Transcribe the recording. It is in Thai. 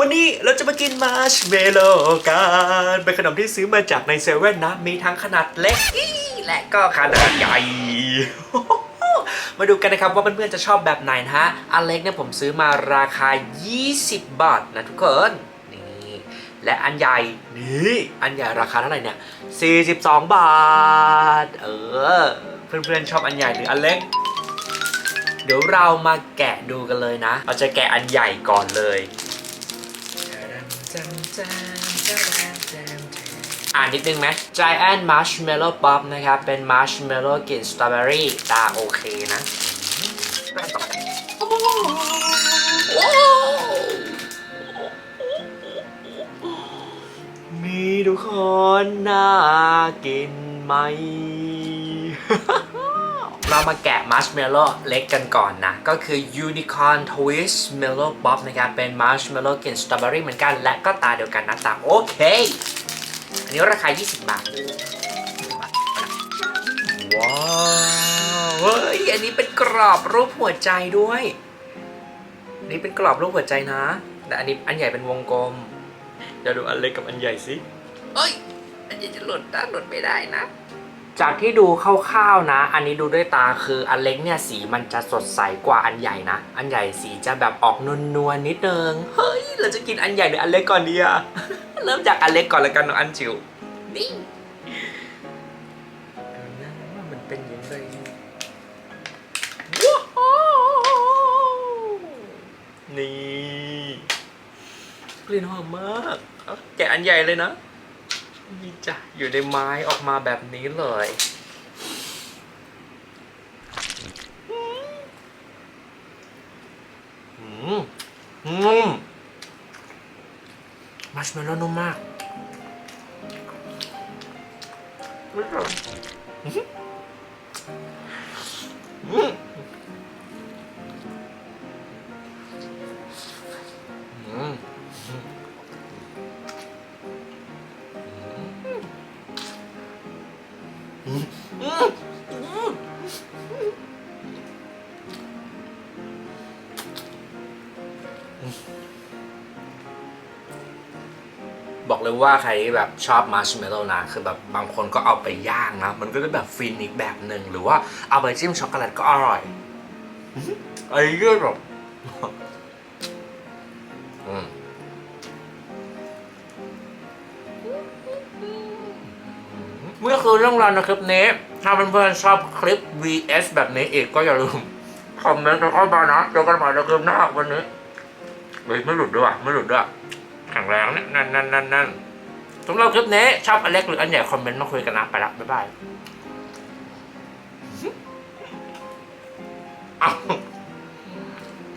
วันนี้เราจะมากินมาร์ชเมลโล่กันเป็นขนมที่ซื้อมาจากในเซเว่นนะ มีทั้งขนาดเล็กและก็ขนาดใหญ่ มาดูกันนะครับว่าเพื่อนๆจะชอบแบบไหนนะฮะ อันเล็กเนี่ยผมซื้อมาราคา 20 บาทนะทุกคนนี่และอันใหญ่นี่อันใหญ่ราคาเท่าไหร่เนี่ย 42 บาท เออ เพื่อนๆชอบอันใหญ่หรืออันเล็กเดี๋ยวเรามาแกะดูกันเลยนะ เราจะแกะอันใหญ่ก่อนเลย อ่านนิดนึงไหม Giant Marshmallow Pop นะครับ เป็น Marshmallow กลิ่นสตรอเบอรี่ตาโอเคนะมีทุกคนน่ากินไหม เรามาแกะมัชเมลโล่เล็กกันก่อนนะ ก็คือ Unicorn Twist Mellow Pop นะครับ เป็นมัชเมลโล่กลิ่นสตรอเบอรี่เหมือนกัน และก็ตาเดียวกันนะตาโอเค อันนี้ราคา 20 บาท ว้าวเฮ้ย อันนี้เป็นกรอบรูปหัวใจด้วยนนี้เป็นกรอบรูปหัวใจนะ แต่อันนี้อันใหญ่เป็นวงกลม เดี๋ยวดูอันเล็กกับอันใหญ่สิเอ้ย อันใหญ่จะหล่นได้หล่นไม่ได้นะ จากที่ดูคร่าวๆนะ อันนี้ดูด้วยตาคืออันเล็กเนี่ยสีมันจะสดใสกว่าอันใหญ่นะ อันใหญ่สีจะแบบออกนวลๆนิดนึง เฮ้ย เราจะกินอันใหญ่หรืออันเล็กก่อนดีอะเริ่มจากอันเล็กก่อนแล้วกันเนอะอันจิ๋วนี่นะว่ามันเป็นยังไงว้าวนี่กลิ่นหอมมาก แกะอันใหญ่เลยนะ นี่จ้ะอยู่ในไม้ออกมาแบบนี้เลย อืมนุ่มมัชเมลโล่นุ่มมากอืม บอกเลยว่าใครแบบชอบมาร์ชเมลโล่นะคือแบบบางคนก็เอาไปย่างนะ มันก็จะแบบฟินอีกแบบหนึ่งหรือว่าเอาไปจิ้มช็อกโกแลตก็อร่อยอื้อหือไอ้เหี้ยแบบ เมื่คือเรื่องราวในคลิปนี้ ถ้าเพื่อนๆชอบคลิป vs แบบนี้อีกก็อย่าลืมคอมเมนต์กันเข้ามานะเจอกันใหม่ในคลิปหน้าวันนี้เฮ้ยไม่หลุดด้วยว่ะไม่หลุดด้วยแข็งแรงเนี่ยนั่นนั่นนั่นนั่นสำหรับคลิปนี้ชอบอันเล็กหรืออันใหญ่คอมเมนต์มาคุยกันนะไปละบ๊ายบาย